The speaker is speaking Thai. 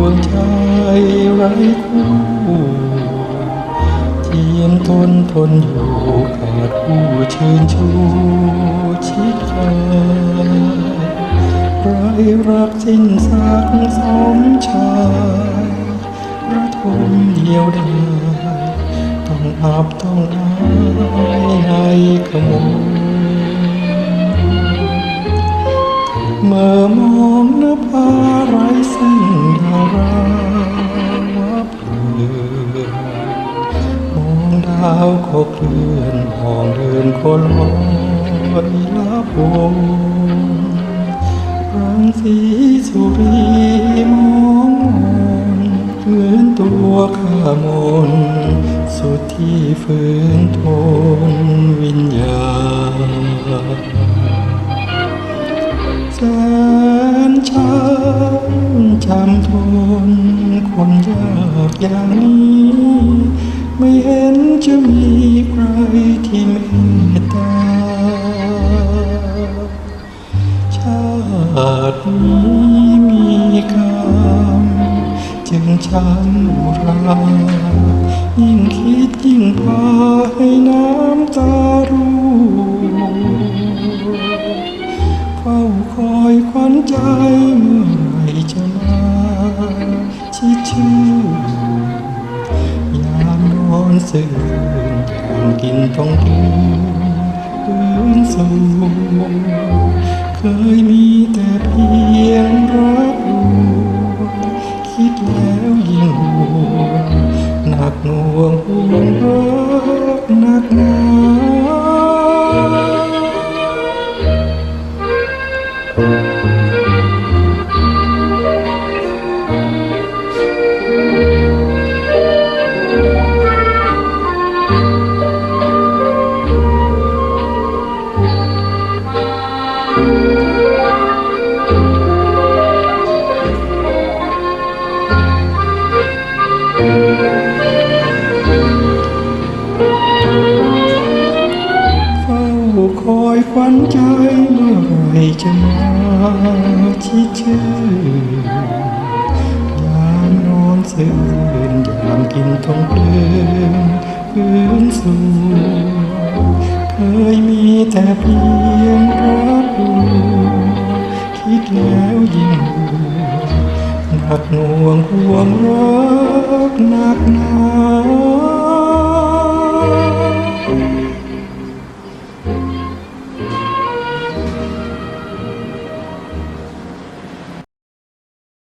วงใจไร้คู่เทียมทนทนอยู่ขาดผู้เชิญชูชิดกายไร้รักสิ้นซากสมชายระทมเดียวดายต้องอับต้องอายในขโมยาวขบเพื่อนมองเดินคนลอยลับวงรังสีสุรีมองมนเหมือนตัวข้ามนสุดที่ฝืนทนวิญญาณแสนช้ำจำทนคนยากอย่างนี้ ไม่เห็นจะมีใครที่เมตตา ชาตินี้มีกรรมจึงช้ำรา ยิ่งคิดยิ่งพาให้น้ำตาร่วงเฝ้าคอยควันใจเมื่อไร่จะมาชิดชื่อ อนสื่นยามกินท้องกินพื้นสูงเคยมีแต่เพียงรักลวงคิดแล้วยิ่งหัวงหนักหน่วงห่วงรักหนักหนา เฝ้าคอยควันใจเมื่อไหรจะมาชิดชื่อยามนอนสื่นยามกินทองเพลินพื้นสูงเคยมีแต่เพียง หักหน่วงห่วงรักหนักหนา